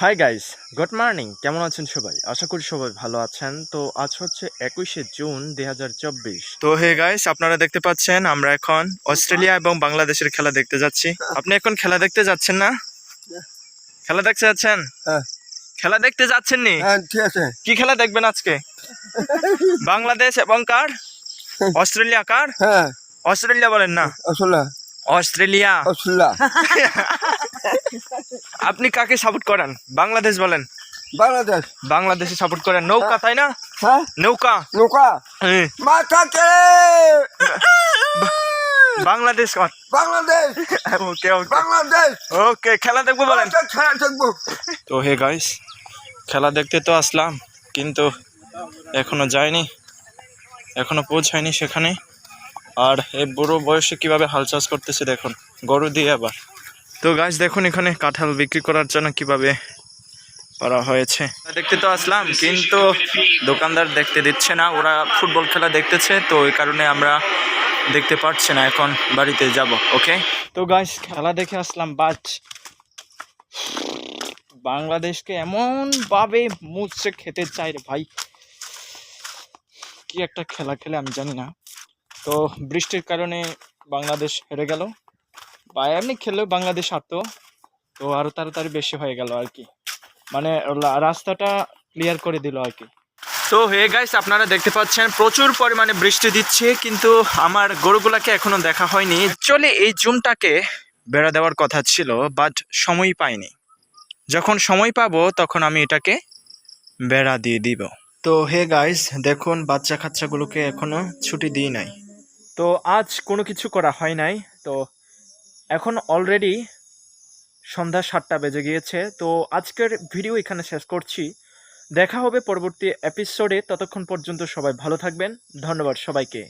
Hi guys good morning কেমন আছেন সবাই? আশা করি সবাই ভালো আছেন। তো আজ হচ্ছে একুশে জুন দুই হাজার চব্বিশ। তো হে গাইস আপনারা দেখতে পাচ্ছেন আমরা এখন অস্ট্রেলিয়া এবং বাংলাদেশের খেলা দেখতে যাচ্ছি। আপনি এখন খেলা দেখতে যাচ্ছেন না? খেলা দেখতে যাচ্ছেন? হ্যাঁ। খেলা দেখতে যাচ্ছেন নি হ্যাঁ ঠিক আছে। কি খেলা দেখবেন আজকে? বাংলাদেশ এবং কার? অস্ট্রেলিয়া কার? হ্যাঁ। অস্ট্রেলিয়া বলেন না। অস্ট্রেলিয়া। আসলে আপনি কাকে সাপোর্ট করেন? বাংলাদেশ বলেন। বাংলাদেশ। বাংলাদেশে সাপোর্ট করেন। নৌকা তাই না? হ্যাঁ। নৌকা? নৌকা? হ্যাঁ। মাথা বাংলাদেশ বাংলাদেশ! ওকে ওকে বাংলাদেশ! ওকে খেলা দেখব বলেন। খেলা দেখব। তো হে গাইস খেলা দেখতে তো আসলাম কিন্তু এখনও যায়নি এখনও পৌঁছায়নি সেখানে। আর এই বুড়ো বয়সে কীভাবে হাল চাষ করতেছে দেখুন। গরু দিয়ে আবার। তো গাছ দেখুন এখানে কাঁঠাল বিক্রি করার জন্য কীভাবে করা হয়েছে। দেখতে তো আসলাম, কিন্তু দোকানদার দেখতে দিচ্ছে না। ওরা ফুটবল খেলা দেখতেছে, তো ওই কারণে আমরা দেখতে পাচ্ছি না। এখন বাড়িতে যাব ওকে তো গাছ খেলা দেখে আসলাম বাচ বাংলাদেশকে এমন ভাবে মুচড়ে খেতে চাই রে ভাই। কি একটা খেলা খেলে আমি জানি না। তো বৃষ্টির কারণে বাংলাদেশ হেরে গেল। বা এমনি খেলেও বাংলাদেশ হারতো। তো আরও তাড়াতাড়ি বেশি হয়ে গেল আর কি। মানে রাস্তাটা ক্লিয়ার করে দিল আর কি। তো হে গাইস আপনারা দেখতে পাচ্ছেন প্রচুর পরিমাণে বৃষ্টি দিচ্ছে, কিন্তু আমার গরুগুলাকে এখনও দেখা হয়নি। চলে এই জুমটাকে বেড়া দেওয়ার কথা ছিল বাট সময় পাইনি। যখন সময় পাবো, তখন আমি এটাকে বেড়া দিয়ে দিব। তো হে গাইস দেখুন বাচ্চা কাচ্চাগুলোকে এখনও ছুটি দিই নাই। তো আজ কোনো কিছু করা হয় নাই। তো এখন অলরেডি সন্ধ্যা সাতটা বেজে গিয়েছে, তো আজকের ভিডিও এখানে শেষ করছি। দেখা হবে পরবর্তী এপিসোডে ততক্ষণ পর্যন্ত সবাই ভালো থাকবেন, ধন্যবাদ সবাইকে।